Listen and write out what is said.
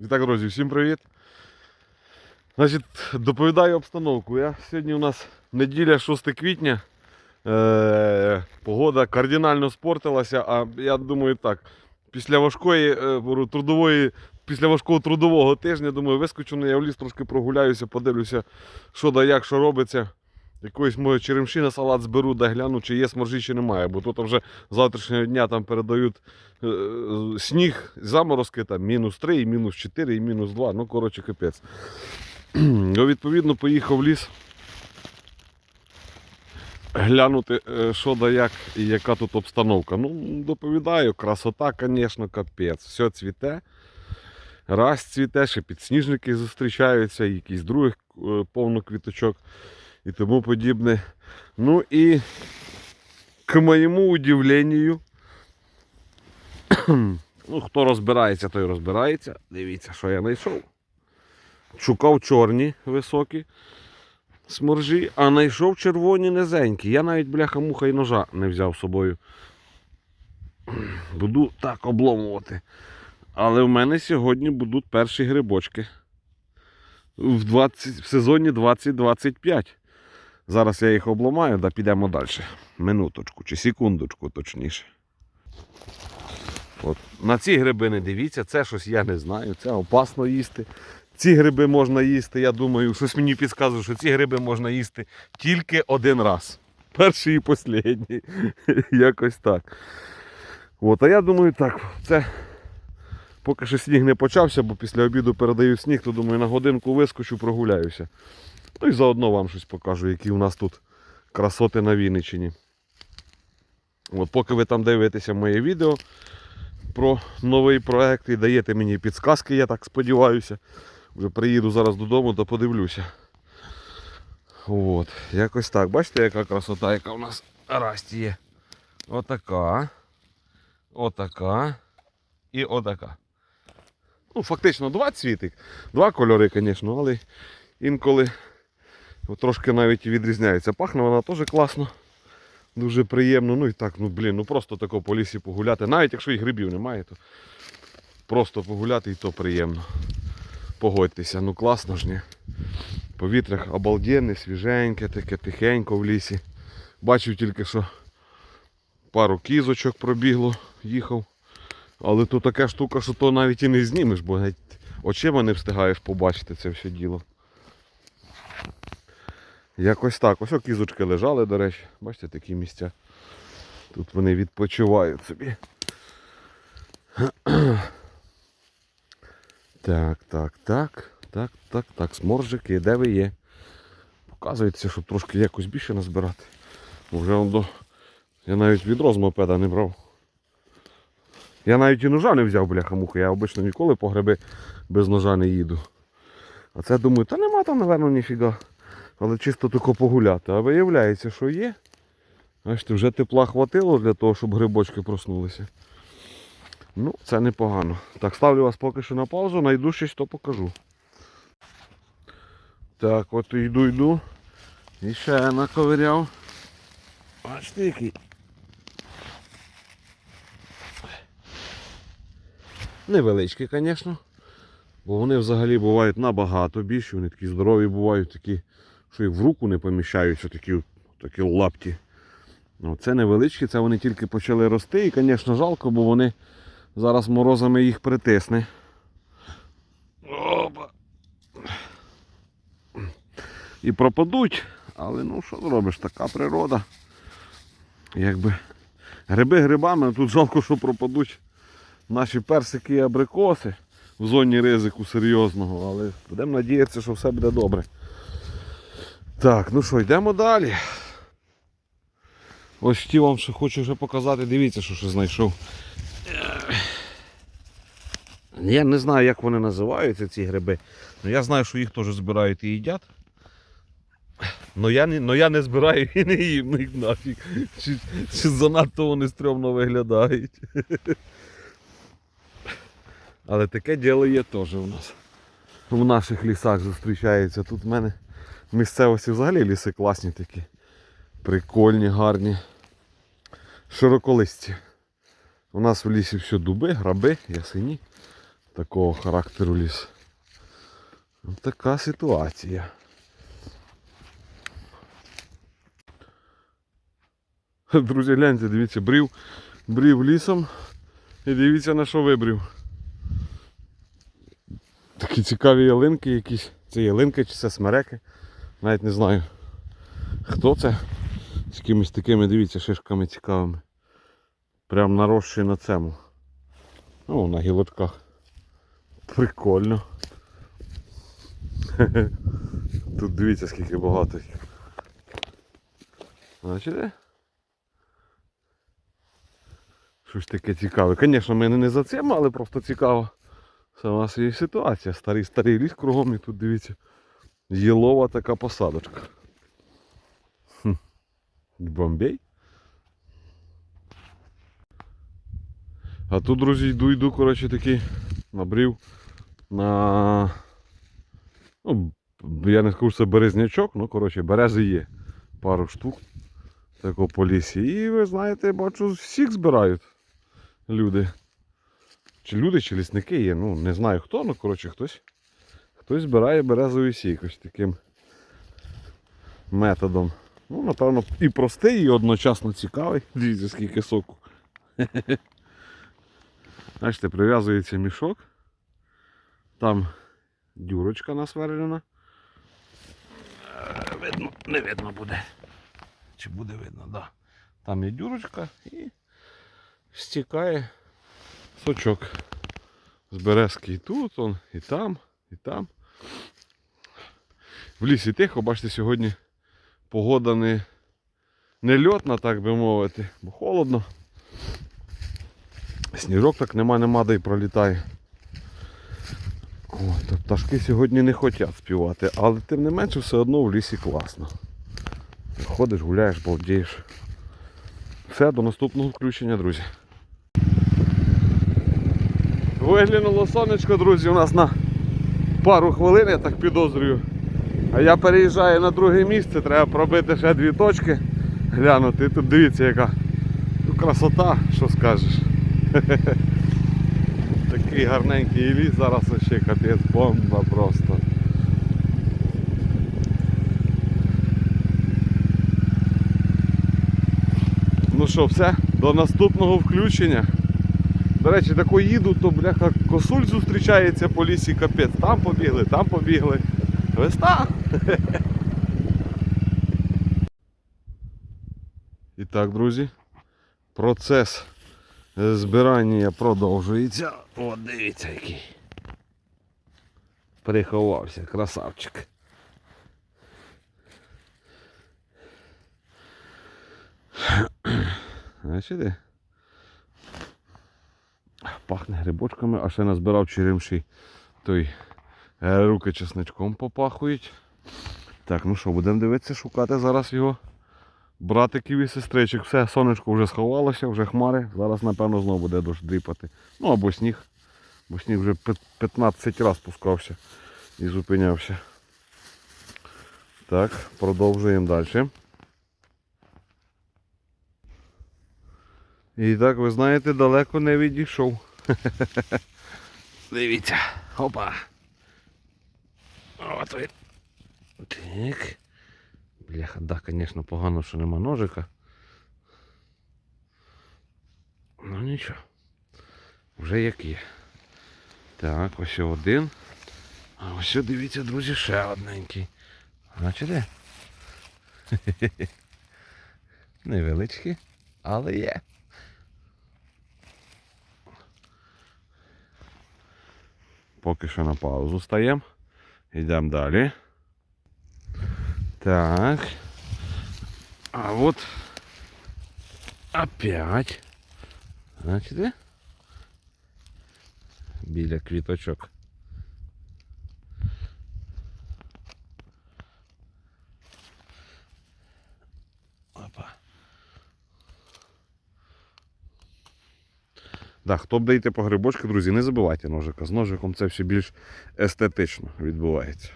І так, друзі, всім привіт. Значить, доповідаю обстановку. Я, сьогодні у нас неділя 6 квітня. Е, погода кардинально спортилася, а я думаю так. Після важкої е, трудової, після важкого трудового тижня, думаю, вискочу на я в ліс, трошки прогуляюся, подивлюся, що да як, що робиться. Якоїсь може черемші на салат зберу, да гляну, чи є сморжі, чи немає. Бо тут вже з завтрашнього дня там передають е, сніг, заморозки там мінус 3, і мінус 4, і мінус 2. Ну, коротше, капець. Ну, відповідно, поїхав в ліс. Глянути, е, що да як і яка тут обстановка. Ну, доповідаю, красота, звісно, капець. Все цвіте. Раз цвіте, ще підсніжники зустрічаються, якісь других е, повно квіточок і тому подібне. Ну і к моєму удивленню, ну, хто розбирається, той розбирається. Дивіться, що я знайшов. Шукав чорні високі сморжі, а знайшов червоні низенькі. Я навіть бляха-муха і ножа не взяв з собою. Буду так обломувати. Але в мене сьогодні будуть перші грибочки. В, 20, в сезоні 2025. Зараз я їх обламаю, да підемо далі. Минуточку чи секундочку точніше. От. На ці гриби не дивіться, це щось я не знаю, це опасно їсти. Ці гриби можна їсти, я думаю, щось мені підказує, що ці гриби можна їсти тільки один раз. Перший і останній. Якось так. От, а я думаю, так, це поки що сніг не почався, бо після обіду передають сніг, то думаю, на годинку вискочу, прогуляюся. Ну і заодно вам щось покажу, які у нас тут красоти на Вінниччині. От, поки ви там дивитеся моє відео про новий проект і даєте мені підсказки, я так сподіваюся. Вже приїду зараз додому, то подивлюся. От, якось так. Бачите, яка красота, яка у нас расті є. Отака. Отака. І отака. Ну, фактично два цвіти. Два кольори, звісно, але інколи трошки навіть і відрізняються. Пахне вона теж класно. Дуже приємно. Ну і так, ну блін, ну просто тако по лісі погуляти. Навіть якщо і грибів немає, то просто погуляти і то приємно. Погодьтеся, ну класно ж ні. Повітря обалденне, свіженьке, таке тихенько в лісі. Бачив тільки, що пару кізочок пробігло, їхав. Але то така штука, що то навіть і не знімеш, бо навіть очима не встигаєш побачити це все діло. Якось так. Ось кізочки лежали, до речі. Бачите, такі місця. Тут вони відпочивають собі. Так, так, так, так, так, так, сморжики, де ви є? Показується, щоб трошки якось більше назбирати. Бо вже до... Я навіть відро з мопеда не брав. Я навіть і ножа не взяв, бляха-муха. Я обично ніколи по гриби без ножа не їду. А це думаю, та нема там, напевно, ніфіга. Але чисто тако погуляти. А виявляється, що є. Бачите, вже тепла хватило для того, щоб грибочки проснулися. Ну, це непогано. Так, ставлю вас поки що на паузу, найду щось, то покажу. Так, от йду, йду. І ще наковиряв. Бачите, який. Невеличкі, звісно. Бо вони взагалі бувають набагато більші, вони такі здорові бувають, такі, що і в руку не поміщаються, такі, такі лапті. Ну, це невеличкі, це вони тільки почали рости і, звісно, жалко, бо вони зараз морозами їх притисне. Опа. І пропадуть, але ну що зробиш, така природа. Якби гриби грибами, а тут жалко, що пропадуть наші персики і абрикоси в зоні ризику серйозного, але будемо надіятися, що все буде добре. Так, ну що, йдемо далі. Ось ті вам ще хочу вже показати, дивіться, що ще знайшов. Я не знаю, як вони називаються, ці гриби. але я знаю, що їх теж збирають і їдять. Но я не, но я не збираю і не їм ну їх нафіг. Чи, чи занадто вони стрьомно виглядають. Але таке діло є теж у нас. В наших лісах зустрічається. Тут в мене місцевості взагалі ліси класні такі. Прикольні, гарні. Широколисті. У нас в лісі все дуби, граби, ясені. такого характеру ліс. Ось така ситуація. Друзі, гляньте, дивіться, брів, брів лісом і дивіться на що вибрів. Такі цікаві ялинки якісь. Це ялинки чи це смереки. Навіть не знаю. Хто це? З якимись такими, дивіться, шишками цікавими. Прям наросший на цьому. Ну, на гілочках. Прикольно. Тут дивіться скільки багато. Бачите? Щось таке цікаве. Звісно, мене не за цим, але просто цікаво. Сама свій ситуація. Старий старий ліс кругом і тут дивіться. Єлова така посадочка. Хм. Бомбей. А тут, друзі, йду, йду, коротше, такий набрів на. Ну, я не скажу, що це березнячок, ну, коротше, берези є. Пару штук. Такого по лісі. І ви знаєте, бачу, всіх збирають люди. Чи люди, чи лісники є, ну не знаю хто, ну коротше хтось. Хтось збирає березовий сік ось таким методом. Ну, напевно, і простий, і одночасно цікавий. Дивіться, скільки соку. Бачите, прив'язується мішок. Там дюрочка насверлена. Е, Видно, не видно буде. Чи буде видно, так. Да. Там є дюрочка і стікає сочок. З березки і тут, он, і там, і там. В лісі тихо, бачите, сьогодні погода не, не льотна, так би мовити, бо холодно. Сніжок так нема, нема, де й пролітає. О, пташки сьогодні не хочуть співати, але тим не менше все одно в лісі класно. Ходиш, гуляєш, балдієш. Все, до наступного включення, друзі. Виглянуло сонечко, друзі, у нас на пару хвилин, я так підозрюю. А я переїжджаю на друге місце, треба пробити ще дві точки, глянути. Тут дивіться яка красота, що скажеш. Такий гарненький ліс, зараз ще капець бомба просто. Ну що, все, до наступного включення. До речі, тако їду, то бляха косуль зустрічається по лісі капець. Там побігли, там побігли. Весна. І так, друзі, процес збирання продовжується. О, дивіться який. Приховався, красавчик. Бачите? Пахне грибочками, а ще назбирав черемші. Той е, руки чесничком попахують. Так, ну що, будемо дивитися, шукати зараз його братиків і сестричок. Все, сонечко вже сховалося, вже хмари. Зараз, напевно, знову буде дощ дріпати. Ну або сніг. Бо сніг вже 15 разів спускався і зупинявся. Так, продовжуємо далі. І так, ви знаєте, далеко не відійшов. Дивіться. Опа. От він. Так. Бляха, да, звісно, погано, що нема ножика. Ну нічого. Вже як є. Так, ось один. А ось дивіться, друзі, ще одненький. Бачите? Невеличкі, але є. Поки що на паузу стаємо. Йдемо далі. Так. А вот опять. Бачите? Біля квіточок. Опа. Да, хто б даєте по грибочки, друзі, не забувайте ножика. З ножиком це все більш естетично відбувається.